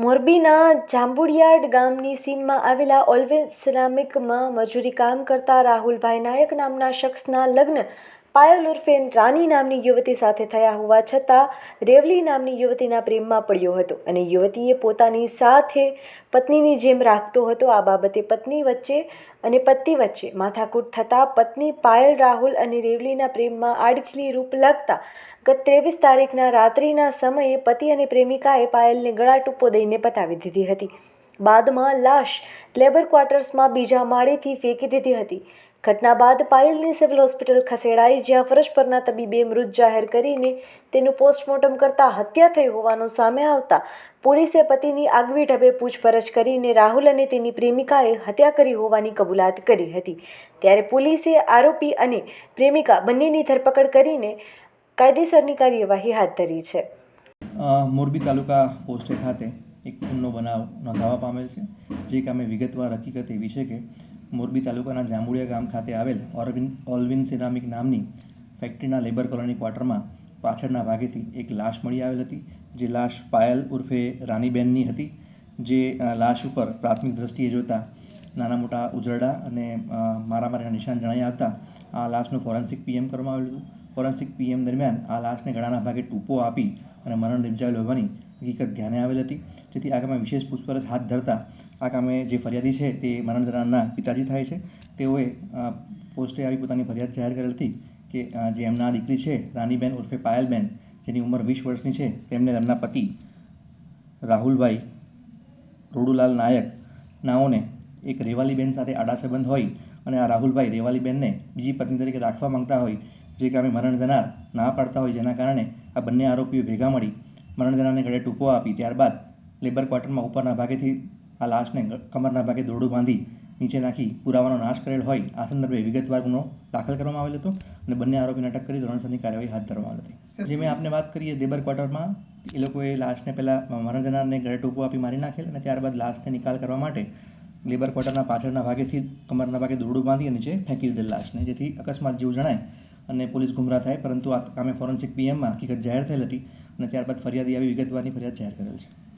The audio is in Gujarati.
મોરબીના જાંબુડિયાડ ગામની સીમમાં આવેલા ઓલ્વેઝ સિરામિકમાં મજૂરી કામ કરતા રાહુલભાઈ નાયક નામના શખ્સના લગ્ન પાયલ ઉર્ફેન રાની નામની યુવતી સાથે થયા હોવા છતાં, રેવલી નામની યુવતીના પ્રેમમાં પડ્યો હતો અને યુવતીએ પોતાની સાથે પત્નીની જેમ રાખતો હતો. આ બાબતે પત્ની વચ્ચે અને પતિ વચ્ચે માથાકૂટ થતાં, પત્ની પાયલ, રાહુલ અને રેવલીના પ્રેમમાં આડખીલી રૂપ લાગતા, ગત ત્રેવીસ તારીખના રાત્રિના સમયે પતિ અને પ્રેમિકાએ પાયલને ગળા ટૂંપો દઈને પતાવી દીધી હતી. બાદમાં લાશ લેબર ક્વાર્ટર્સમાં બીજા માળેથી ફેંકી દીધી હતી. ઘટના બાદ પાયલની સિવિલ હોસ્પિટલ ખસેડાઈ, જ્યાં ફરજ પરના તબીબે મૃત જાહેર કરીને તેનું પોસ્ટમોર્ટમ કરતાં હત્યા થઈ હોવાનું સામે આવતા પોલીસે પતિની આગવી ઢબે પૂછપરછ કરીને રાહુલ અને તેની પ્રેમિકાએ હત્યા કરી હોવાની કબૂલાત કરી હતી. ત્યારે પોલીસે આરોપી અને પ્રેમિકા બંનેની ધરપકડ કરીને કાયદેસરની કાર્યવાહી હાથ ધરી છે. મોરબી તાલુકા પોસ્ટે ખાતે એક ખૂનનો બનાવ નોંધાવા પામેલ છે, જે કામે વિગતવાર હકીકત એવી છે કે મોરબી તાલુકાના જાંબુડિયા ગામ ખાતે આવેલ ઓરવિન ઓલ્વિન સિરામિક નામની ફેક્ટરીના લેબર કોલોની ક્વાર્ટરમાં પાછળના ભાગેથી એક લાશ મળી આવેલ હતી. જે લાશ પાયલ ઉર્ફે રાનીબેનની હતી. જે લાશ ઉપર પ્રાથમિક દ્રષ્ટિએ જોતા નાના મોટા ઉજરડા અને મારામારીના નિશાન જણાઈ આવતા આ લાશનું ફોરેન્સિક પીએમ કરવામાં આવેલું હતું. ફોરેન્સિક પીએમ દરમિયાન આ લાશને ગળાના ભાગે ટૂંપો આપી અને મરણ નિપજાવેલ હોવાની હકીકત ધ્યાને આવેલ હતી. જેથી આગામી વિશેષ પૂછપરછ હાથ ધરતા આ કામે જે ફરિયાદી છે તે મરણ પિતાજી થાય છે. તેઓએ પોસ્ટે આવી પોતાની ફરિયાદ જાહેર કરેલ હતી કે જે એમના દીકરી છે રાનીબેન ઉર્ફે પાયલબેન, જેની ઉંમર વીસ વર્ષની છે, તેમને તેમના પતિ, રાહુલભાઈ રોડુલાલ નાયક નાઓને એક રેવાલીબેન સાથે આડા સંબંધ હોય અને આ રાહુલભાઈ રેવાલીબેનને બીજી પત્ની તરીકે રાખવા માંગતા હોય, જે કામે મરણ જનાર ના પાડતા હોય જેના કારણે આ બંને આરોપીઓ ભેગા મળી મરણ જનારને ગળે ટૂંકો આપી, ત્યારબાદ લેબર ક્વાર્ટરમાં ઉપરના ભાગેથી આ લાશને કમરના ભાગે દોરડું બાંધી નીચે નાખી પુરાવાનો નાશ કરેલ હોય આ સંદર્ભે વિગતવાર ગુનો દાખલ કરવામાં આવેલ હતો અને બંને આરોપીને અટક કરી ધોરણસરની કાર્યવાહી હાથ ધરવામાં આવી હતી. જે મેં આપને વાત કરીએ લેબર ક્વાર્ટરમાં એ લોકોએ લાશને પહેલાં મરણ જનારને ગળે ટૂંકો આપી મારી નાખેલ અને ત્યારબાદ લાશને નિકાલ કરવા માટે લેબર ક્વાર્ટરના પાછળના ભાગેથી કમરના ભાગે દોરડું બાંધી અને નીચે ફેંકી દીધેલ લાશને. જેથી અકસ્માત જેવું જણાય અને પોલીસ ગુમરાહ થાય પરંતુ આ કામે ફોરેન્સિક પીએમમાં હકીકત જાહેર થયેલ હતી અને ત્યારબાદ ફરિયાદી આવી વિગતવારની ફરિયાદ જાહેર કરેલ છે.